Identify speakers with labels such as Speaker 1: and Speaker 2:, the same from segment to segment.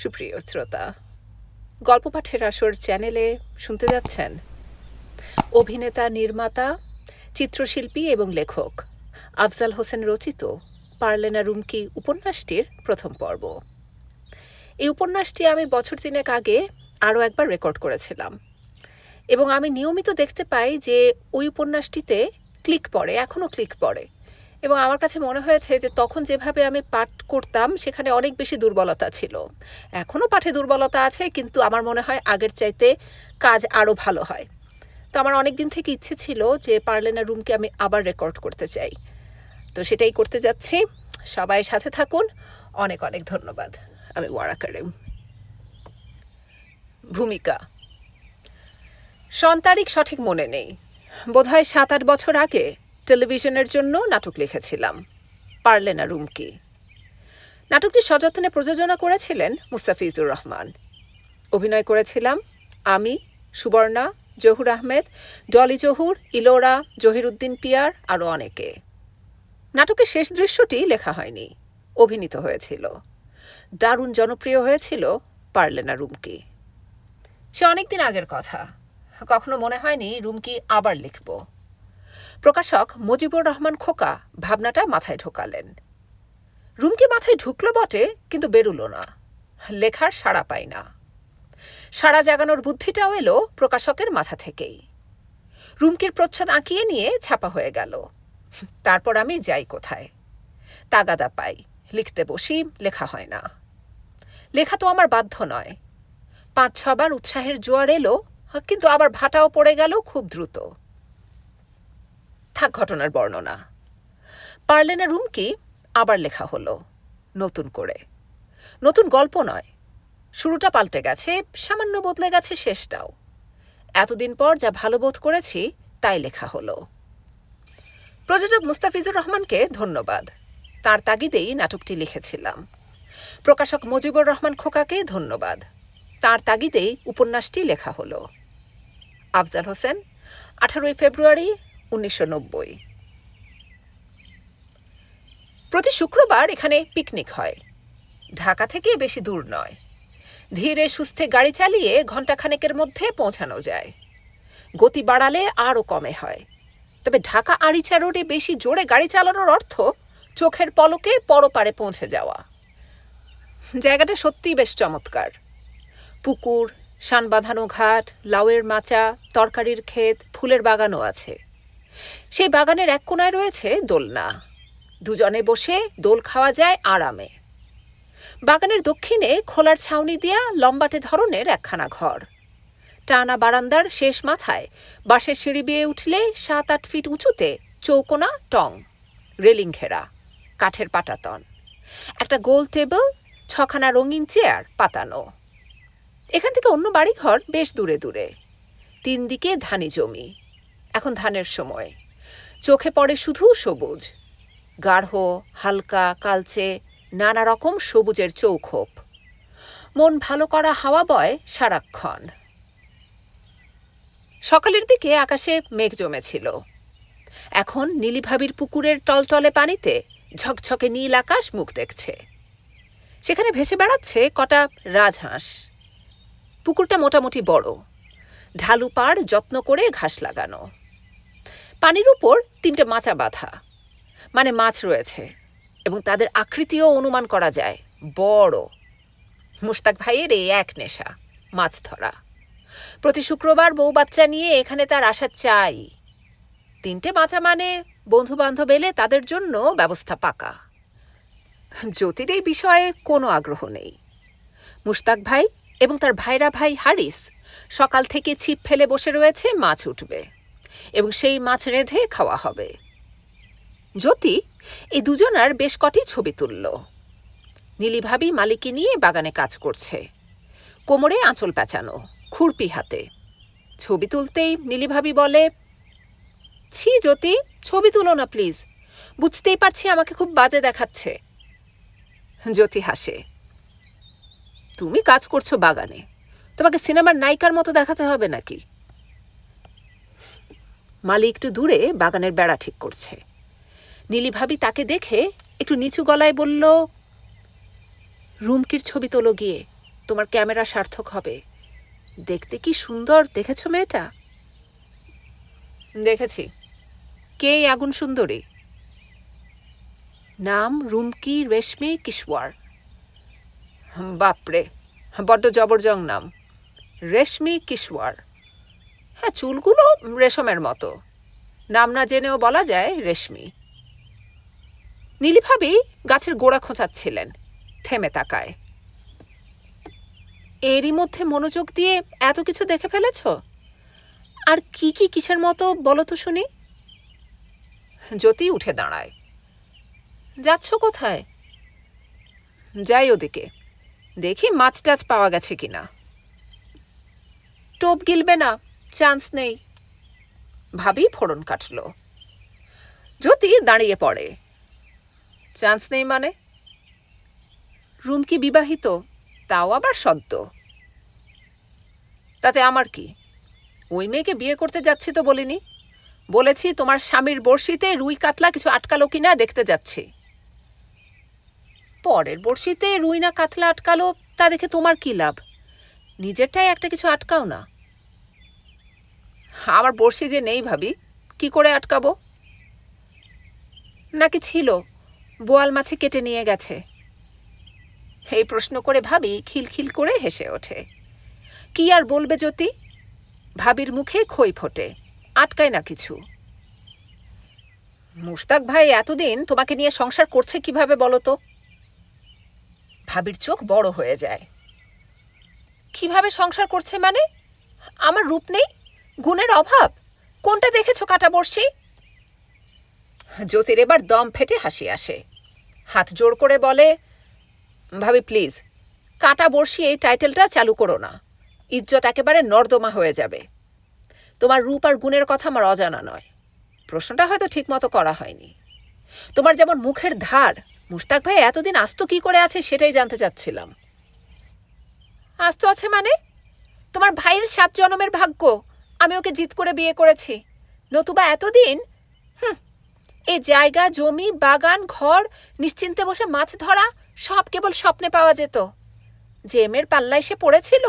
Speaker 1: সুপ্রিয় শ্রোতা, গল্প পাঠের আসর চ্যানেলে শুনতে যাচ্ছেন অভিনেতা নির্মাতা, চিত্রশিল্পী এবং লেখক আফজাল হোসেন রচিত পারলেনা রুমকি উপন্যাসটির প্রথম পর্ব। এই উপন্যাসটি আমি বছর তিনেক আগে আরও একবার রেকর্ড করেছিলাম এবং আমি নিয়মিত দেখতে পাই যে ওই উপন্যাসটিতে ক্লিক পড়ে, এখনও ক্লিক পড়ে। এবং আমার কাছে মনে হয়েছে যে তখন যেভাবে আমি পাঠ করতাম, সেখানে অনেক বেশি দুর্বলতা ছিল। এখনও পাঠে দুর্বলতা আছে, কিন্তু আমার মনে হয় আগের চাইতে কাজ আরও ভালো হয়। তো আমার অনেক দিন থেকে ইচ্ছে ছিল যে পারলেনা রুমকে আমি আবার রেকর্ড করতে চাই। তো সেটাই করতে যাচ্ছি। সবাই সাথে থাকুন। অনেক অনেক ধন্যবাদ। আমি ওয়ারা কারিম। ভূমিকা। সন তারিখ সঠিক মনে নেই। বোধহয় সাত আট বছর আগে টেলিভিশনের জন্য নাটক লিখেছিলাম। পারলে না রুমকি। নাটকটি সযত্নে প্রযোজনা করেছিলেন মুস্তাফিজুর রহমান। অভিনয় করেছিলাম আমি, সুবর্ণা, জহুর আহমেদ, ডলি জহুর, ইলোরা, জহিরুদ্দিন পিয়ার আরও অনেকে। নাটকের শেষ দৃশ্যটি লেখা হয়নি, অভিনীত হয়েছিল। দারুণ জনপ্রিয় হয়েছিল পারলে না রুমকি। সে অনেকদিন আগের কথা। কখনো মনে হয়নি রুমকি আবার লিখব। প্রকাশক মুজিবুর রহমান খোকা ভাবনাটা মাথায় ঢোকালেন। রুমকি মাথায় ঢুকলো বটে, কিন্তু বেরুলো না। লেখার সাড়া পাই না। সাড়া জাগানোর বুদ্ধিটাও এলো প্রকাশকের মাথা থেকেই। রুমকির প্রচ্ছদ আঁকিয়ে নিয়ে ছাপা হয়ে গেল। তারপর আমি যাই কোথায়? তাগাদা পাই, লিখতে বসি, লেখা হয় না। লেখা তো আমার বাধ্য নয়। পাঁচ ছবার উৎসাহের জোয়ার এলো, কিন্তু আবার ভাটাও পড়ে গেল খুব দ্রুত। থাক ঘটনার বর্ণনা। পারলে না রুমকি আবার লেখা হলো, নতুন করে। নতুন গল্প নয়, শুরুটা পাল্টে গেছে, সামান্য বদলে গেছে শেষটাও। এতদিন পর যা ভালো বোধ করেছি, তাই লেখা হলো। প্রযোজক মুস্তাফিজুর রহমানকে ধন্যবাদ। তার তাগিদেই নাটকটি লিখেছিলাম। প্রকাশক মুজিবুর রহমান খোকাকে ধন্যবাদ। তার তাগিদেই উপন্যাসটি লেখা হলো। আফজাল হোসেন, আঠারোই ফেব্রুয়ারি উনিশশো নব্বই। প্রতি শুক্রবার এখানে পিকনিক হয়। ঢাকা থেকে বেশি দূর নয়। ধীরে সুস্থে গাড়ি চালিয়ে ঘণ্টাখানেকের মধ্যে পৌঁছানো যায়। গতি বাড়ালে আরও কমে হয়। তবে ঢাকা আড়িচা রোডে বেশি জোরে গাড়ি চালানোর অর্থ চোখের পলকে পরপারে পৌঁছে যাওয়া। জায়গাটা সত্যিই বেশ চমৎকার। পুকুর শান বাঁধানো ঘাট, লাউয়ের মাচা, তরকারির ক্ষেত, ফুলের বাগানও আছে। সেই বাগানের এক কোনায় রয়েছে দোলনা। দুজনে বসে দোল খাওয়া যায় আরামে। বাগানের দক্ষিণে খোলার ছাউনি দেয়া লম্বাটে ধরনের একখানা ঘর। টানা বারান্দার শেষ মাথায় বাঁশের সিঁড়ি বেয়ে উঠলে সাত আট ফিট উঁচুতে চৌকোনা টং, রেলিং ঘেরা, কাঠের পাটাতন। একটা গোল টেবিল, ছখানা রঙিন চেয়ার, পাতানো। এখান থেকে অন্য বাড়িঘর বেশ দূরে দূরে। তিন দিকে ধানি জমি। এখন ধানের সময়। চোখে পড়ে শুধু সবুজ। গাঢ়, হালকা, কালচে, নানা রকম সবুজের চৌখোপ। মন ভালো করা হাওয়া বয় সারাক্ষণ। সকালের দিকে আকাশে মেঘ জমেছিল। এখন নীলিভাবির পুকুরের টলটলে পানিতে ঝকঝকে নীল আকাশ মুখ দেখছে। সেখানে ভেসে বেড়াচ্ছে কটা রাজহাঁস। পুকুরটা মোটামুটি বড়। ঢালু পাড় যত্ন করে ঘাস লাগানো। পানির উপর তিনটে মাচা বাঁধা। মানে মাছ রয়েছে এবং তাদের আকৃতিও অনুমান করা যায়, বড়। মুস্তাক ভাইয়ের এই এক নেশা, মাছ ধরা। প্রতি শুক্রবার বউ বাচ্চা নিয়ে এখানে তার আসা চাই। তিনটে মাচা মানে বন্ধু বান্ধব এলে তাদের জন্য ব্যবস্থা পাকা। জ্যোতির এই বিষয়ে কোনো আগ্রহ নেই। মুস্তাক ভাই এবং তার ভাইরা ভাই হারিস সকাল থেকে ছিপ ফেলে বসে রয়েছে, মাছ উঠবে এবং সেই মাছ রেঁধে খাওয়া হবে। জ্যোতি, এই দুজনার বেশ কটি ছবি তুলল। নীলিভাবি মালিকি নিয়ে বাগানে কাজ করছে। কোমরে আঁচল প্যাঁচানো খুরপি হাতে। ছবি তুলতেই নীলিভাবি বলে, ছি জ্যোতি, ছবি তুলো না প্লিজ। বুঝতেই পারছি আমাকে খুব বাজে দেখাচ্ছে। জ্যোতি হাসে, তুমি কাজ করছ বাগানে। তোমাকে সিনেমার নায়িকার মতো দেখাতে হবে নাকি? মালি একটু দূরে বাগানের বেড়া ঠিক করছে। নীলি ভাবি তাকে দেখে একটু নিচু গলায় বলল, রুমকির ছবি তোলো গিয়ে, তোমার ক্যামেরা সার্থক হবে। দেখতে কি সুন্দর, দেখেছ মেয়েটা? দেখেছি। কে আগুন সুন্দরী? নাম রুমকি, রেশমি কিশওয়ার বাপরে, বড্ড জবরজং নাম। রেশমি কিশোয়ার হ্যাঁ চুলগুলো রেশমের মতো। নাম না জেনেও বলা যায় রেশমি। নীলিভাবি গাছের গোড়া খোঁচাচ্ছিলেন, থেমে তাকায়। এরই মধ্যে মনোযোগ দিয়ে এত কিছু দেখে ফেলেছ? আর কি কি কিসের মতো বলো তো শুনি। জ্যোতি উঠে দাঁড়ায়। যাচ্ছ কোথায়? যাই ওদিকে। দেখি মাছ টাছ পাওয়া গেছে কিনা। টোপ গিলবে না, চান্স নেই। ভাবি ফোড়ন কাটল। জ্যোতি দাঁড়িয়ে পড়ে। চান্স নেই মানে? রুম কি বিবাহিত? তাও আবার সদ্য। তাতে আমার কি? ওই মেয়েকে বিয়ে করতে যাচ্ছি তো বলিনি। বলেছি তোমার স্বামীর বড়শিতে রুই কাতলা কিছু আটকালো কিনা দেখতে যাচ্ছি। পরের বড়শিতে রুই না কাতলা আটকালো, তা দেখে তোমার কি লাভ? নিজেরটাই একটা কিছু আটকাও না। আমার বড়শি যে নেই ভাবি, কি করে আটকাবো? নাকি ছিল, বোয়াল মাছে কেটে নিয়ে গেছে। এই প্রশ্ন করে ভাবি খিলখিল করে হেসে ওঠে। কি আর বলবে জ্যোতি? ভাবির মুখে খই ফোটে, আটকায় না কিছু। মুশতাক ভাই, এতদিন তোমাকে নিয়ে সংসার করছে কীভাবে বলো তো? ভাবির চোখ বড় হয়ে যায়। কীভাবে সংসার করছে মানে? আমার রূপ নেই? গুণের অভাব? কোনটা দেখেছ কাটা বর্ষি জ্যোতির এবার দম ফেটে হাসি আসে। হাত জোর করে বলে, ভাবি প্লিজ কাটা বর্ষি এই টাইটেলটা চালু করো না। ইজ্জত একেবারে নর্দমা হয়ে যাবে। তোমার রূপ আর গুণের কথা আমার অজানা নয়। প্রশ্নটা হয়তো ঠিকমতো করা হয়নি। তোমার যেমন মুখের ধার, মুশতাক ভাই এতদিন আস্ত কি করে আছে সেটাই জানতে চাচ্ছিলাম। আস্ত আছে মানে? তোমার ভাইয়ের সাত জনমের ভাগ্য, আমি ওকে জিত করে বিয়ে করেছি। নতুবা এতদিন, হুম এই জায়গা, জমি, বাগান, ঘর, নিশ্চিন্তে বসে মাছ ধরা, সব কেবল স্বপ্নে পাওয়া যেত। জেমের পাল্লায় সে পড়েছিল?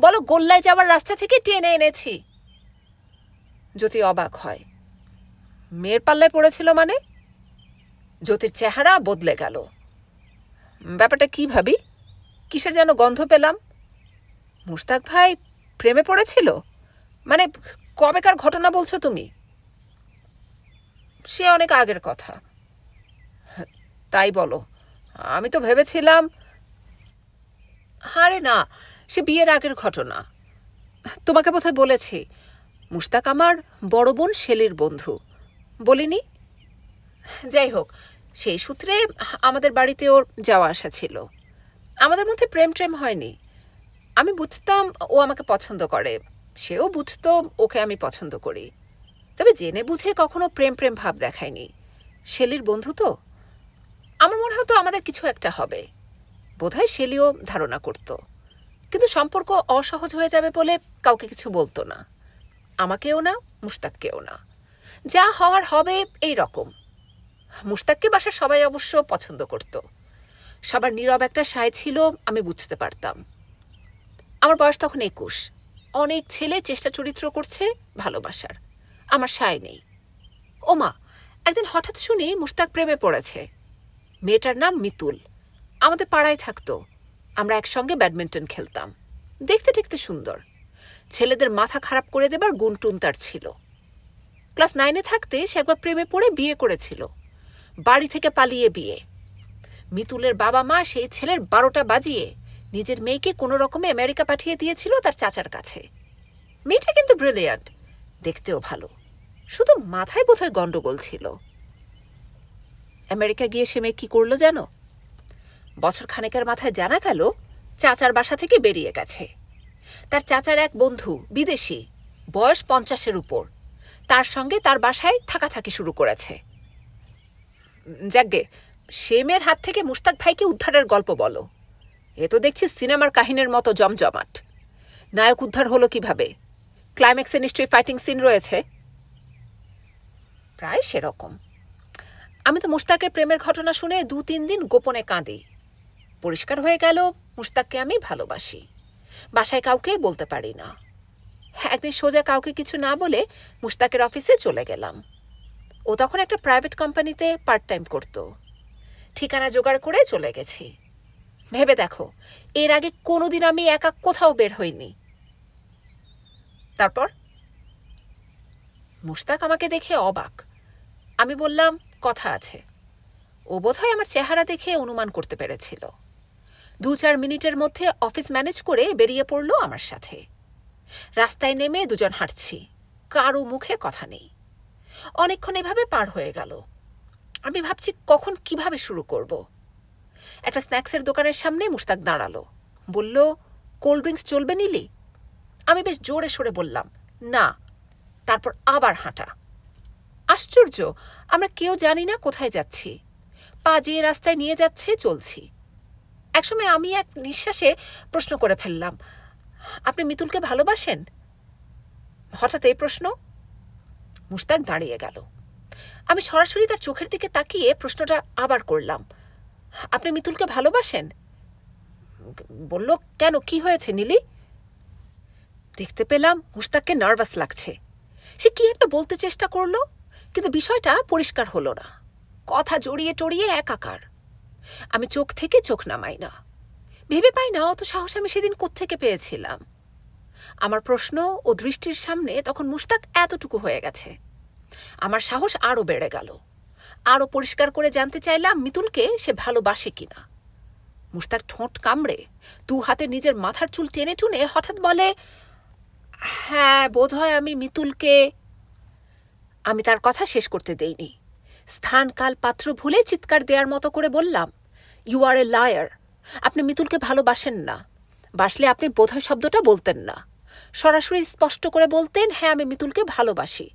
Speaker 1: বলো, গোল্লায় যাওয়ার রাস্তা থেকে টেনে এনেছি। জ্যোতি অবাক হয়। মেয়ের পাল্লায় পড়েছিল মানে? জ্যোতির চেহারা বদলে গেল। ব্যাপারটা কি ভাবি? কিসের যেন গন্ধ পেলাম? মুশতাক ভাই প্রেমে পড়েছিল? মানে কবেকার ঘটনা বলছো তুমি? সে অনেক আগের কথা। তাই বলো, আমি তো ভেবেছিলাম আরে না, সে বিয়ের আগের ঘটনা। তোমাকে বোধহয় বলেছি, মুশতাক আমার বড় বোন শেলির বন্ধু। বলিনি? যাই হোক, সেই সূত্রে আমাদের বাড়িতে ওর যাওয়া আসা ছিল। আমাদের মধ্যে প্রেম ট্রেম হয়নি। আমি বুঝতাম ও আমাকে পছন্দ করে। সেও বুঝতো, ওকে আমি পছন্দ করি। তবে জেনে বুঝে কখনো প্রেম প্রেম ভাব দেখায়নি। শেলির বন্ধু তো? আমার মনে হতো আমাদের কিছু একটা হবে। বোধহয় শেলিও ধারণা করত। কিন্তু সম্পর্ক অসহজ হয়ে যাবে বলে কাউকে কিছু বলতো না। আমাকেও না, মুশতাককেও না। যা হওয়ার হবে এই রকম। মুশতাককে বাসার সবাই অবশ্য পছন্দ করত। সবার নীরব একটা সায় ছিল, আমি বুঝতে পারতাম। আমার বয়স তখন একুশ। অনেক ছেলে চেষ্টা চরিত্র করছে ভালোবাসার। আমার সায় নেই। ওমা একদিন হঠাৎ শুনি মুশতাক প্রেমে পড়েছে। মেয়েটার নাম মিতুল। আমাদের পাড়ায় থাকতো। আমরা একসঙ্গে ব্যাডমিন্টন খেলতাম। দেখতে দেখতে সুন্দর। ছেলেদের মাথা খারাপ করে দেবার গুণটুন তার ছিল। ক্লাস নাইনে থাকতে সে একবার প্রেমে পড়ে বিয়ে করেছিল। বাড়ি থেকে পালিয়ে বিয়ে। মিতুলের বাবা মা সেই ছেলের বারোটা বাজিয়ে নিজের মেয়েকে কোনো রকমে আমেরিকা পাঠিয়ে দিয়েছিল তার চাচার কাছে। মেয়েটা কিন্তু ব্রিলিয়ান্ট, দেখতেও ভালো। শুধু মাথায় বোধহয় গণ্ডগোল ছিল। আমেরিকা গিয়ে সে মেয়ে কী করল জানো? বছর খানেকের মাথায় জানা গেল, চাচার বাসা থেকে বেরিয়ে গেছে। তার চাচার এক বন্ধু, বিদেশি, বয়স পঞ্চাশের উপর। তার সঙ্গে তার বাসায় থাকাথাকি শুরু করেছে। যাকগে সে মেয়ের হাত থেকে মুশতাক ভাইকে উদ্ধারের গল্প বলো। এ তো দেখছি সিনেমার কাহিনীর মতো জমজমাট। নায়ক উদ্ধার হলো কীভাবে? ক্লাইম্যাক্সে নিশ্চয়ই ফাইটিং সিন রয়েছে। প্রায় সেরকম। আমি তো মুশতাকের প্রেমের ঘটনা শুনে দু তিন দিন গোপনে কাঁদি। পরিষ্কার হয়ে গেল, মুশতাককে আমি ভালোবাসি। বাসায় কাউকে বলতে পারি না। একদিন সোজা কাউকে কিছু না বলে মুশতাকের অফিসে চলে গেলাম। ও তখন একটা প্রাইভেট কোম্পানিতে পার্ট টাইম করতো। ঠিকানা জোগাড় করে চলে গেছি। ভেবে দেখো, এর আগে কোনোদিন আমি একা কোথাও বের হইনি। তারপর? মুশতাক আমাকে দেখে অবাক। আমি বললাম, কথা আছে। ও বোধহয় আমার চেহারা দেখে অনুমান করতে পেরেছিল। দু চার মিনিটের মধ্যে অফিস ম্যানেজ করে বেরিয়ে পড়ল আমার সাথে। রাস্তায় নেমে দুজন হাঁটছি। কারও মুখে কথা নেই। অনেকক্ষণ এভাবে পার হয়ে গেল। আমি ভাবছি, কখন কীভাবে শুরু করব? একটা স্ন্যাক্সের দোকানের সামনে মুস্তাক দাঁড়াল। বলল, কোল্ড ড্রিঙ্কস চলবে নিলি? আমি বেশ জোরে সরে বললাম, না। তারপর আবার হাঁটা। আশ্চর্য, আমরা কেউ জানি না কোথায় যাচ্ছি। পা যে রাস্তায় নিয়ে যাচ্ছে, চলছি। একসময় আমি এক নিঃশ্বাসে প্রশ্ন করে ফেললাম, আপনি মিতুলকে ভালোবাসেন? হঠাৎ এই প্রশ্ন মুস্তাক দাঁড়িয়ে গেল। আমি সরাসরি তার চোখের দিকে তাকিয়ে প্রশ্নটা আবার করলাম আপনি মিতুলকে ভালোবাসেন? বলল, কেন? কি হয়েছে নীলি? দেখতে পেলাম মুস্তাককে নার্ভাস লাগছে। সে কি একটা বলতে চেষ্টা করল? কিন্তু বিষয়টা পরিষ্কার হলো না। কথা জড়িয়ে টড়িয়ে একাকার। আমি চোখ থেকে চোখ নামাই না। ভেবে পাই না, অত সাহস আমি সেদিন কোত্থেকে পেয়েছিলাম। আমার প্রশ্ন ও দৃষ্টির সামনে তখন মুস্তাক এতটুকু হয়ে গেছে। আমার সাহস আরও বেড়ে গেল। আরও পরিষ্কার করে জানতে চাইলাম মিতুলকে সে ভালোবাসে কিনা। মুস্তাক ঠোঁট কামড়ে দু হাতে নিজের মাথার চুল টেনে টুনে হঠাৎ বলে হ্যাঁ বোধহয় আমি মিতুলকে আমি তার কথা শেষ করতে দেইনি। স্থান কাল পাত্র ভুলে চিৎকার দেওয়ার মতো করে বললাম ইউ আর এ লায়ার আপনি মিতুলকে ভালোবাসেন না। বাসলে আপনি বোধহয় শব্দটা বলতেন না। সরাসরি স্পষ্ট করে বলতেন হ্যাঁ আমি মিতুলকে ভালোবাসি।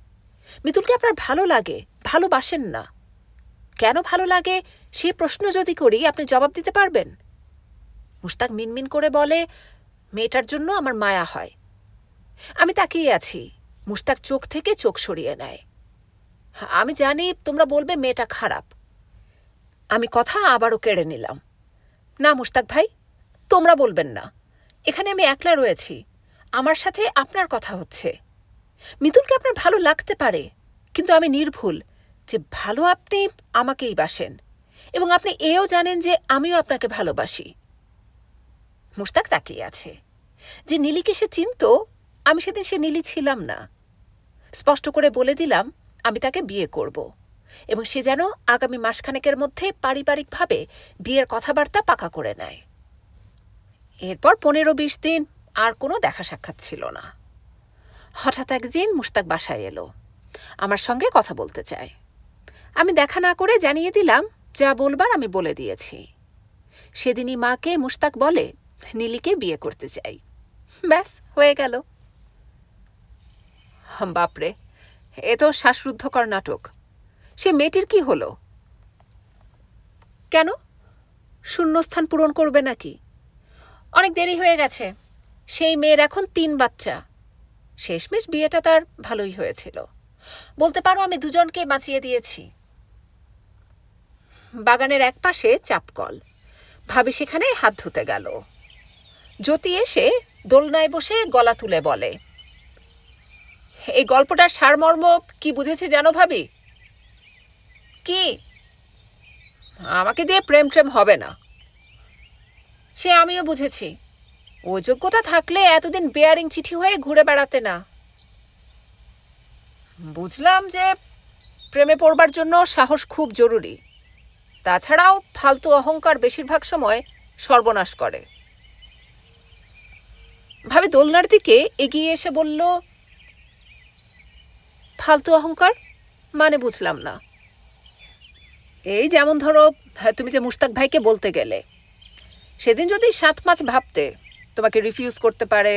Speaker 1: মিতুলকে আপনার ভালো লাগে, ভালোবাসেন না। কেন ভালো লাগে? সে প্রশ্ন যদি করি, আপনি জবাব দিতে পারবেন? মুস্তাক মিনমিন করে বলে, মেয়েটার জন্য আমার মায়া হয়। আমি তাকিয়ে আছি। মুস্তাক চোখ থেকে চোখ সরিয়ে নেয়। আমি জানি তোমরা বলবে মেয়েটা খারাপ। আমি কথা আবারও কেড়ে নিলাম। না মুস্তাক ভাই, তোমরা বলবেন না। এখানে আমি একলা রয়েছি। আমার সাথে আপনার কথা হচ্ছে। মিতুলকে আপনার ভালো লাগতে পারে, কিন্তু আমি নির্ভুল। যে ভালো আপনি আমাকেই বাসেন। এবং আপনি এও জানেন যে আমিও আপনাকে ভালোবাসি। মুস্তাক তাকিয়ে আছে। যে নীলিকে সে চিনত, আমি সেদিন সে নীলি ছিলাম না। স্পষ্ট করে বলে দিলাম, আমি তাকে বিয়ে করব। এবং সে যেন আগামী মাসখানেকের মধ্যে পারিবারিকভাবে বিয়ের কথাবার্তা পাকা করে নেয়। এরপর পনেরো বিশ দিন আর কোনো দেখা সাক্ষাৎ ছিল না। হঠাৎ একদিন মুস্তাক বাসায় এলো। আমার সঙ্গে কথা বলতে চায়। আমি দেখা না করে জানিয়ে দিলাম, যা বলবার আমি বলে দিয়েছি। সেদিনই মাকে মুস্তাক বলে, নীলিকে বিয়ে করতে চাই। ব্যাস, হয়ে গেল। বাপরে, এ তো শ্বাসরুদ্ধকর নাটক। সে মেয়েটির কি হলো? কেন? শূন্যস্থান পূরণ করবে নাকি? অনেক দেরি হয়ে গেছে। সেই মেয়ের এখন তিন বাচ্চা। শেষমেশ বিয়েটা তার ভালোই হয়েছিল। বলতে পারো আমি দুজনকে বাঁচিয়ে দিয়েছি। বাগানের একপাশে চাপকল। ভাবি সেখানে হাত ধুতে গেল। জ্যোতি এসে দোলনায় বসে গলা তুলে বলে, এই গল্পটার সারমর্ম কি বুঝেছি জানো ভাবি? কি? আমাকে দিয়ে প্রেম ট্রেম হবে না। সে আমিও বুঝেছি। ও যোগ্যতা থাকলে এতদিন বেয়ারিং চিঠি হয়ে ঘুরে বেড়াতে না। বুঝলাম যে প্রেমে পড়বার জন্য সাহস খুব জরুরি। তাছাড়াও ফালতু অহংকার বেশিরভাগ সময় সর্বনাশ করে। ভাবে দোলনার দিকে এগিয়ে এসে বলল, ফালতু অহংকার? মানে বুঝলাম না। এই যেমন ধরো, তুমি যে মুস্তাক ভাইকে বলতে গেলে, সেদিন যদি সাত মাস ভাবতে তোমাকে রিফিউজ করতে পারে,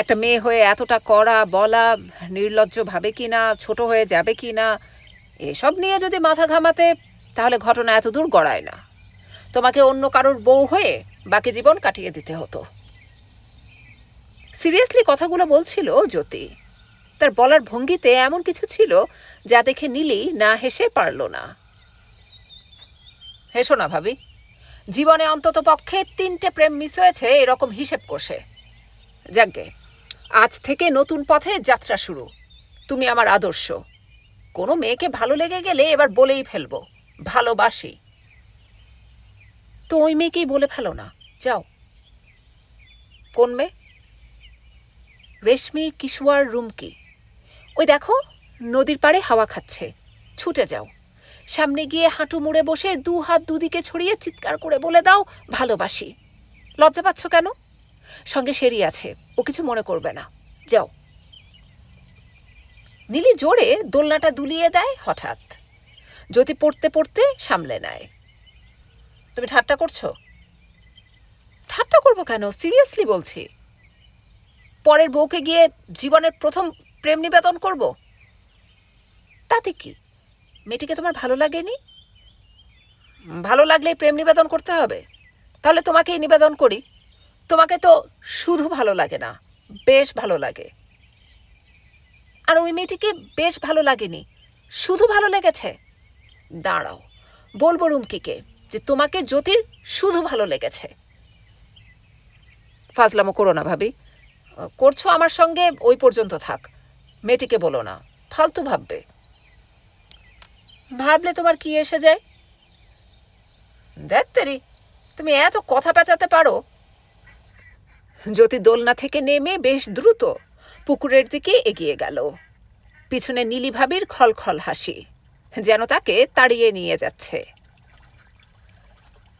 Speaker 1: একটা মেয়ে হয়ে এতটা করা বলা নির্লজ্জ ভাবে কি না ছোট হয়ে যাবে কি না এসব নিয়ে যদি মাথা ঘামাতে তাহলে ঘটনা এত দূর গড়ায় না। তোমাকে অন্য কারোর বউ হয়ে বাকি জীবন কাটিয়ে দিতে হতো। সিরিয়াসলি কথাগুলো বলছিল জ্যোতি। তার বলার ভঙ্গিতে এমন কিছু ছিল যা দেখে নীলি না হেসে পারল না। হেসো না ভাবি। জীবনে অন্তত পক্ষে তিনটে প্রেম মিস হয়েছে এরকম হিসেব কষে। যাকে, আজ থেকে নতুন পথে যাত্রা শুরু। তুমি আমার আদর্শ। কোনো মেয়েকে ভালো লেগে গেলে এবার বলেই ফেলব। ভালোবাসি। তো ওই মেয়েকেই বলে ফেলো না। যাও। কোন মেয়ে? রেশমি কিশোয়ার রুমকি ওই দেখো, নদীর পাড়ে হাওয়া খাচ্ছে। ছুটে যাও। সামনে গিয়ে হাঁটু মুড়ে বসে দু হাত দুদিকে ছড়িয়ে চিৎকার করে বলে দাও, ভালোবাসি। লজ্জা পাচ্ছ কেন? সঙ্গে সেরি আছে, ও কিছু মনে করবে না। যাও। নীলি জোরে দোলনাটা দুলিয়ে দেয় হঠাৎ। জ্যোতি পড়তে পড়তে সামলে নেয়। তুমি ঠাট্টা করছ? ঠাট্টা করব কেন? সিরিয়াসলি বলছি। পরের বউকে গিয়ে জীবনের প্রথম প্রেম নিবেদন করব? তাতে কি? মেয়েটিকে তোমার ভালো লাগেনি? ভালো লাগলেই প্রেম নিবেদন করতে হবে। তাহলে তোমাকেই নিবেদন করি। তোমাকে তো শুধু ভালো লাগে না, বেশ ভালো লাগে। আর ওই মেয়েটিকে বেশ ভালো লাগেনি, শুধু ভালো লেগেছে। দাঁড়াও, বলব রুমকিকে যে তোমাকে জ্যোতির শুধু ভালো লেগেছে। ফাজলামো করো না ভাবি। করছ আমার সঙ্গে, ওই পর্যন্ত থাক। মেয়েটিকে বলো না, ফালতু ভাববে। ভাবলে তোমার কি এসে যায়? দেখ তেরি, তুমি এত কথা পেঁচাতে পারো। জ্যোতি দোলনা থেকে নেমে বেশ দ্রুত পুকুরের দিকে এগিয়ে গেল। পিছনে নীলি ভাবির খলখল হাসি। যেন তাকে তাড়িয়ে নিয়ে যাচ্ছে।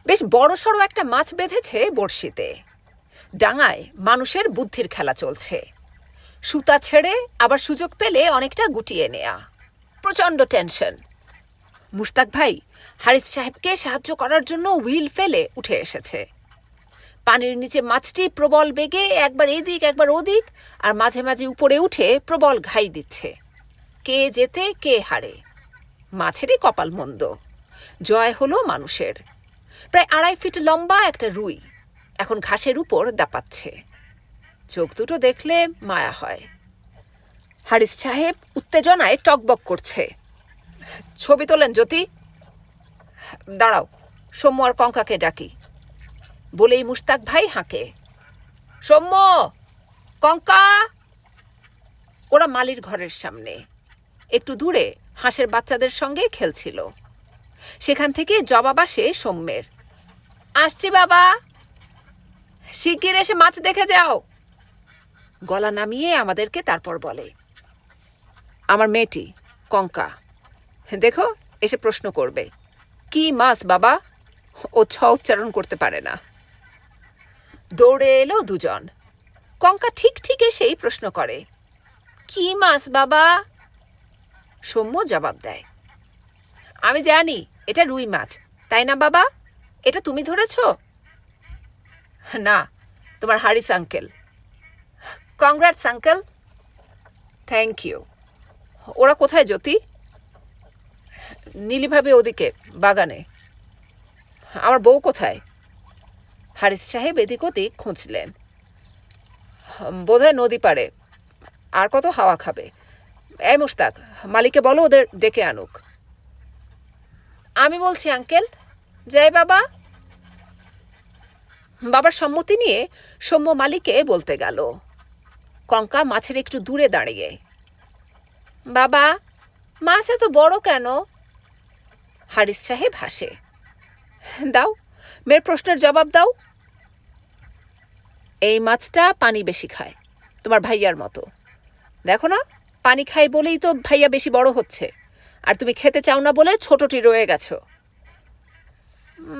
Speaker 1: বেশ বড়সড় একটা মাছ বেঁধেছে বড়শিতে। ডাঙায় মানুষের বুদ্ধির খেলা চলছে। সুতা ছেড়ে আবার সুযোগ পেলে অনেকটা গুটিয়ে নেয়া। প্রচণ্ড টেনশন। মুস্তাক ভাই, হারিস সাহেবকে সাহায্য করার জন্য হুইল ফেলে উঠে এসেছে। পানির নিচে মাছটি প্রবল বেগে একবার এদিক, একবার ওদিক, আর মাঝে মাঝে উপরে উঠে প্রবল ঘাই দিচ্ছে। কে যেতে, কে হারে। মাছেরই কপাল মন্দ। জয় হলো মানুষের। প্রায় আড়াই ফিট লম্বা একটা রুই। এখন ঘাসের উপর দাপাচ্ছে। চোখ দুটো দেখলে মায়া হয়। হারিস সাহেব উত্তেজনায় টকবক করছে। ছবি তোলেন জ্যোতি। দাঁড়াও, সৌম্য আর কঙ্কাকে ডাকি। বলেই মুস্তাক ভাই হাঁকে। সৌম্য, কঙ্কা! ওরা মালির ঘরের সামনে। একটু দূরে হাঁসের বাচ্চাদের সঙ্গে খেলছিল। সেখান থেকে জবাব আসে সৌম্যের। আসছি বাবা। শিগগির এসে মাছ দেখে যাও। গলা নামিয়ে আমাদেরকে তারপর বলে, আমার মেয়েটি, কঙ্কা। দেখো, এসে প্রশ্ন করবে, কি মাছ বাবা? ও ছ উচ্চারণ করতে পারে না। দৌড়ে এলো দুজন। কঙ্কা ঠিক ঠিক এসেই প্রশ্ন করে, কি মাছ বাবা? সৌম্য জবাব দেয়। আমি জানি, এটা রুই মাছ। তাই না, বাবা? এটা তুমি ধরেছ? না, তোমার Haris uncle. Congrats, uncle. Thank you. ওরা কোথায়, জ্যোতি? নীলিভাবে ওদিকে, বাগানে। আমার বউ কোথায়? হারিস সাহেব এদিক ওদিক খুঁজলেন। বোধহয় নদী পাড়ে। আর কত হাওয়া খাবে? এই মুস্তাক, মালিককে বলো, ওদের ডেকে আনুক। আমি বলছি, আঙ্কেল জয় বাবা, বাবার সম্মতি নিয়ে সৌম্য মালিকে বলতে গেল। কঙ্কা মাছের একটু দূরে দাঁড়িয়ে। বাবা, মাছ এত বড় কেন? হারিস সাহেব হাসে। দাও, মেয়ের প্রশ্নের জবাব দাও। এই মাছটা পানি বেশি খায়, তোমার ভাইয়ার মতো। দেখো না পানি খাই বলেই তো ভাইয়া বেশি বড় হচ্ছে। আর তুমি খেতে চাও না বলে ছোটটি রয়ে গেছো।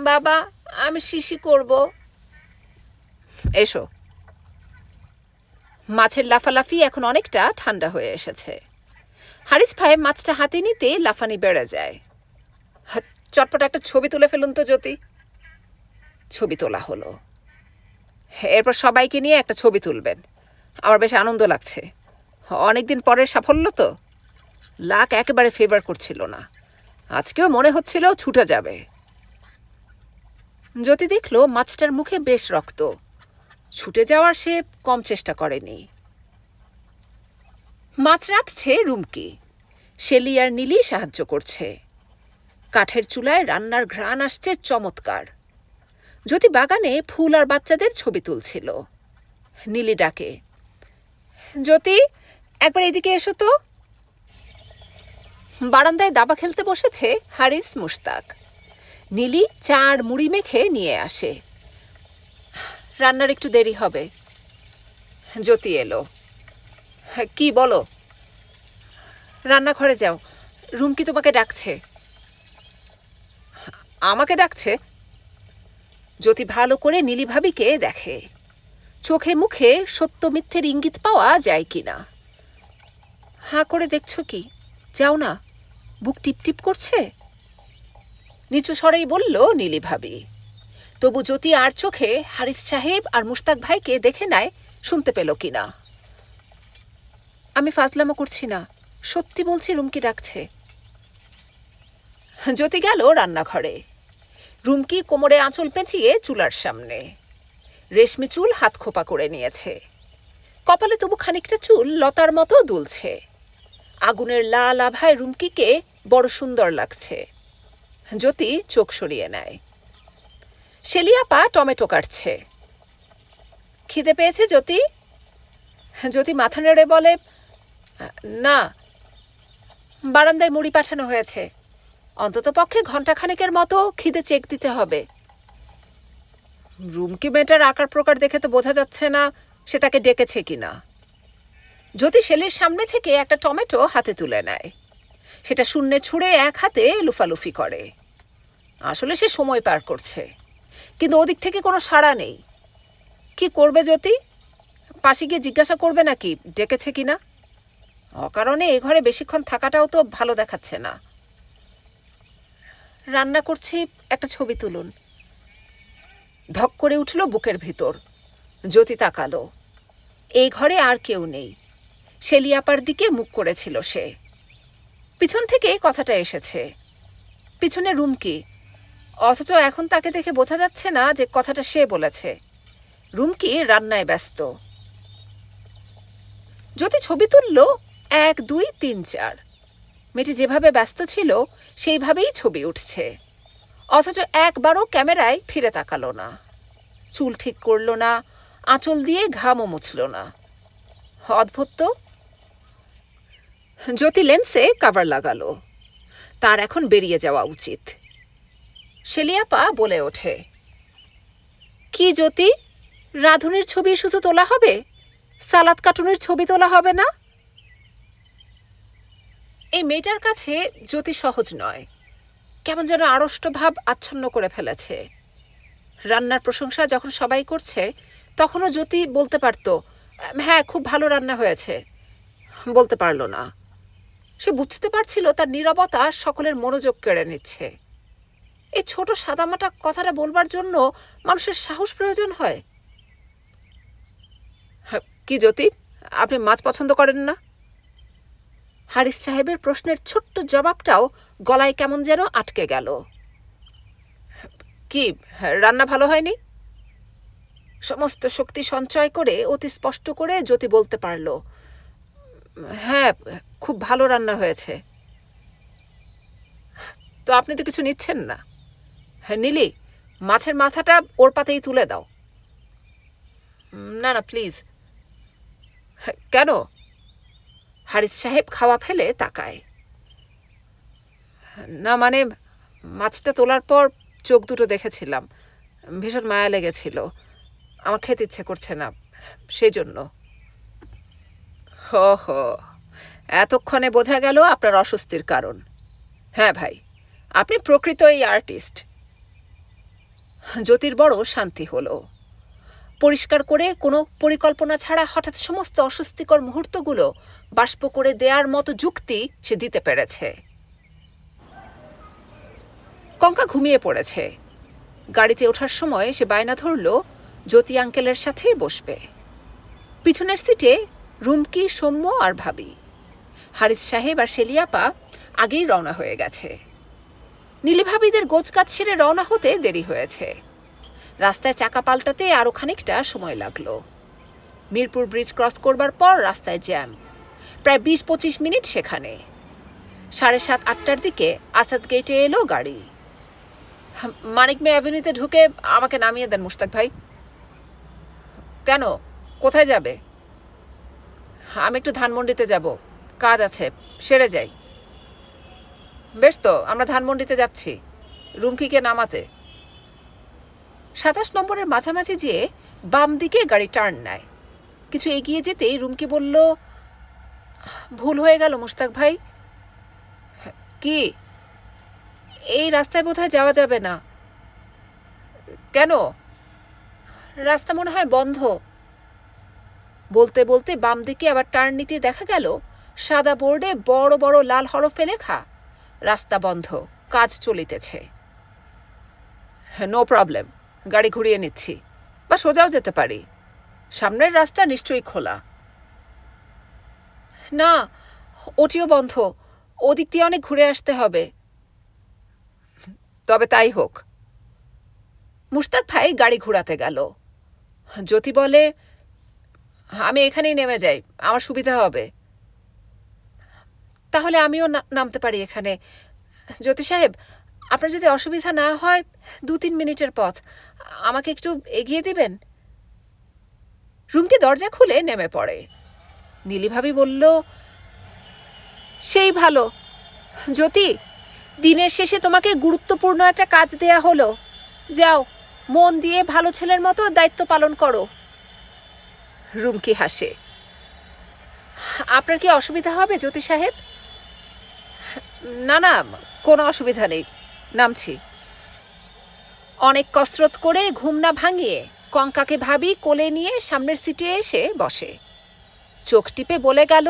Speaker 1: বাবা, আমি শিশি করব। এসো। মাছের লাফালাফি এখন অনেকটা ঠান্ডা হয়ে এসেছে। হারিস ভাই মাছটা হাতে নিতে লাফানি বেড়ে যায়। চটপট একটা ছবি তুলে ফেলুন তো, জ্যোতি। ছবি তোলা হলো। এরপর সবাইকে নিয়ে একটা ছবি তুলবেন। আমার বেশ আনন্দ লাগছে। অনেকদিন পরের সাফল্য তো। লাক একেবারে ফেভার করছিল না। আজকেও মনে হচ্ছিল ছুটে যাবে। জ্যোতি দেখল মাছটার মুখে বেশ রক্ত। ছুটে যাওয়ার সে কম চেষ্টা করেনি। মাছ রাঁধছে রুমকি। শেলি আর নীলি সাহায্য করছে। কাঠের চুলায় রান্নার ঘ্রাণ আসছে চমৎকার। জ্যোতি বাগানে ফুল আর বাচ্চাদের ছবি তুলছিল। নীলি ডাকে, জ্যোতি একবার এদিকে এসো তো। বারান্দায় দাবা খেলতে বসেছে হারিস মুশতাক। নীলি চা আর মুড়ি মেখে নিয়ে আসে। রান্নার একটু দেরি হবে। জ্যোতি এলো। কি বলো? রান্নাঘরে যাও। রুম কি তোমাকে ডাকছে। আমাকে ডাকছে? জ্যোতি ভালো করে নীলি ভাবিকে দেখে। চোখে মুখে সত্য মিথ্যের ইঙ্গিত পাওয়া যায় কিনা। হাঁ করে দেখছ কি? যাও না, বুক টিপটিপ করছে? নিচু স্বরেই বলল, নীলি ভাবি। তবু জ্যোতি আর চোখে হারিস সাহেব আর মুস্তাক ভাইকে দেখে নেয় শুনতে পেল কিনা আমি ফাজলামো করছি না, সত্যি বলছি রুমকি ডাকছে। জ্যোতি গেল রান্নাঘরে। রুমকি কোমরে আঁচল পেঁচিয়ে চুলার সামনে। রেশমি চুল হাত খোপা করে নিয়েছে। কপালে তবু খানিকটা চুল লতার মতো দুলছে। আগুনের লাল আভায় রুমকিকে বড় সুন্দর লাগছে। জ্যোতি চোখ সরিয়ে নেয়। শেলিয়াপা টমেটো কাটছে। খিদে পেয়েছে জ্যোতি? জ্যোতি মাথা নেড়ে বলে, না, বারান্দায় মুড়ি পাঠানো হয়েছে। অন্তত পক্ষে ঘণ্টাখানেকের মতো খিদে চেক দিতে হবে। রুমকি মেয়েটার আকার প্রকার দেখে তো বোঝা যাচ্ছে না, সে তাকে ডেকেছে কিনা। জ্যোতি শেলির সামনে থেকে একটা টমেটো হাতে তুলে নেয়। সেটা শূন্যে ছুঁড়ে এক হাতে লুফালুফি করে। আসলে সে সময় পার করছে। কিন্তু ওদিক থেকে কোনো সাড়া নেই। কি করবে জ্যোতি? পাশে গিয়ে জিজ্ঞাসা করবে নাকি? ডেকেছে কি না? অকারণে এ ঘরে বেশিক্ষণ থাকাটাও তো ভালো দেখাচ্ছে না। রান্না করছি, একটা ছবি তুলুন। ধক করে উঠল বুকের ভিতর। জ্যোতি তাকালো। এই ঘরে আর কেউ নেই। শেলিয়াপার দিকে মুখ করেছিল সে। পিছন থেকে কথাটা এসেছে। পিছনে রুম কি? অথচ এখন তাকে দেখে বোঝা যাচ্ছে না যে কথাটা সে বলেছে। রুমকি রান্নায় ব্যস্ত। যদি ছবি তুলল, এক, দুই, তিন, চার। মেয়েটি যেভাবে ব্যস্ত ছিল, সেইভাবেই ছবি উঠছে। অথচ একবারও ক্যামেরায় ফিরে তাকালো না। চুল ঠিক করল না, আঁচল দিয়ে ঘামও মুছল না। অদ্ভুত তো। জ্যোতি লেন্সে কাভার লাগালো। তার এখন বেরিয়ে যাওয়া উচিত। শেলিয়াপা বলে ওঠে, কি জ্যোতি? রাধুনির ছবি শুধু তোলা হবে? সালাদ কার্টুনের ছবি তোলা হবে না? এই মেয়েটার কাছে জ্যোতি সহজ নয়। কেমন যেন আড়ষ্ট ভাব আচ্ছন্ন করে ফেলেছে। রান্নার প্রশংসা যখন সবাই করছে, তখনও জ্যোতি বলতে পারত হ্যাঁ খুব ভালো রান্না হয়েছে। বলতে পারল না। সে বুঝতে পারছিল তার নীরবতা সকলের মনোযোগ কেড়ে নিচ্ছে। এই ছোট সাদামাটা কথাটা বলবার জন্য মানুষের সাহস প্রয়োজন হয়। হ্যাঁ, কি জ্যোতি? আপনি মাছ পছন্দ করেন না? হারিস সাহেবের প্রশ্নের ছোট্ট জবাবটাও গলায় কেমন যেন আটকে গেল। কি রান্না ভালো হয়নি? সমস্ত শক্তি সঞ্চয় করে অতি স্পষ্ট করে জ্যোতি বলতে পারল হ্যাঁ খুব ভালো রান্না হয়েছে। তো আপনি তো কিছু নিচ্ছেন না। হ্যাঁ নীলি, মাছের মাথাটা ওর পাতেই তুলে দাও। না না, প্লিজ। কেন? হারিস সাহেব খাওয়া ফেলে তাকায়। না মানে মাছটা তোলার পর চোখ দুটো দেখেছিলাম। ভীষণ মায়া লেগেছিল। আমার খেতে ইচ্ছে করছে না, সেই জন্য। হো হো। এতক্ষণে বোঝা গেল আপনার অস্বস্তির কারণ। হ্যাঁ ভাই, আপনি প্রকৃত এই আর্টিস্ট। জ্যোতির বড় শান্তি হলো। পরিষ্কার করে কোনো পরিকল্পনা ছাড়া হঠাৎ সমস্ত অস্বস্তিকর মুহূর্তগুলো বাষ্প করে দেওয়ার মতো যুক্তি সে দিতে পেরেছে। কঙ্কা ঘুমিয়ে পড়েছে। গাড়িতে ওঠার সময় সে বায়না ধরল, জ্যোতি আঙ্কেলের সাথে বসবে। পিছনের সিটে রুমকি, সৌম্য আর ভাবি। হারিস সাহেব আর শেলিয়াপা আগেই রওনা হয়ে গেছে। নীলিভাবিদের গোছগাছ ছেড়ে রওনা হতে দেরি হয়েছে। রাস্তায় চাকা পাল্টাতে আরও খানিকটা সময় লাগল। মিরপুর ব্রিজ ক্রস করবার পর রাস্তায় জ্যাম। প্রায় বিশ পঁচিশ মিনিট সেখানে। সাড়ে সাত, আটটার দিকে আসাদ গেটে এলো গাড়ি। মানিক মে অ্যাভিনিউতে ঢুকে আমাকে নামিয়ে দেন মুস্তাক ভাই। কেন? কোথায় যাবে? আমি একটু ধানমন্ডিতে যাব। কাজ আছে, সেরে যাই। বেশ তো, আমরা ধানমন্ডিতে যাচ্ছি। রুমকিকে নামাতে। সাতাশ নম্বরের মাঝামাঝি যেয়ে বাম দিকে গাড়ি টার্ন নেয়। কিছু এগিয়ে যেতেই রুমকি বলল, ভুল হয়ে গেল মুস্তাক ভাই। কি? এই রাস্তায় বোধহয় যাওয়া যাবে না। কেন? রাস্তা মনে হয় বন্ধ। বলতে বলতে বাম দিকে আবার টার্ন নিতে দেখা গেল। সাদা বোর্ডে বড় বড় লাল হরফে লেখা, রাস্তা বন্ধ, কাজ চলিতেছে। নো প্রবলেম, গাড়ি ঘুরিয়ে নিচ্ছি, বা সোজাও যেতে পারি। সামনের রাস্তা নিশ্চয়ই খোলা। না, ওটিও বন্ধ, ওদিক দিয়ে অনেক ঘুরে আসতে হবে। তবে তাই হোক। মুস্তাক ভাই গাড়ি ঘোরাতে গেল। জ্যোতি বলে আমি এখানেই নেমে যাই, আমার সুবিধা হবে। তাহলে আমিও নামতে পারি এখানে। জ্যোতি সাহেব, আপনার যদি অসুবিধা না হয় দু তিন মিনিটের পথ। আমাকে একটু এগিয়ে দিবেন? রুমকি দরজা খুলে নেমে পড়ে। নীলিভাবি বলল, সেই ভালো। জ্যোতি, দিনের শেষে তোমাকে গুরুত্বপূর্ণ একটা কাজ দেয়া হলো। যাও, মন দিয়ে ভালো ছেলের মতো দায়িত্ব পালন করো। রুমকি হাসে। আপনার কি অসুবিধা হবে জ্যোতি সাহেব? না না, কোনো অসুবিধা নেই, নামছি। অনেক কসরত করে ঘুম না ভাঙিয়ে কঙ্কাকে ভাবি কোলে নিয়ে সামনের সিটে এসে বসে। চোখ টিপে বলে গেল,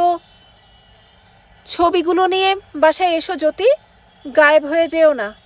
Speaker 1: ছবিগুলো নিয়ে বাসায় এসো জ্যোতি, গায়েব হয়ে যেও না।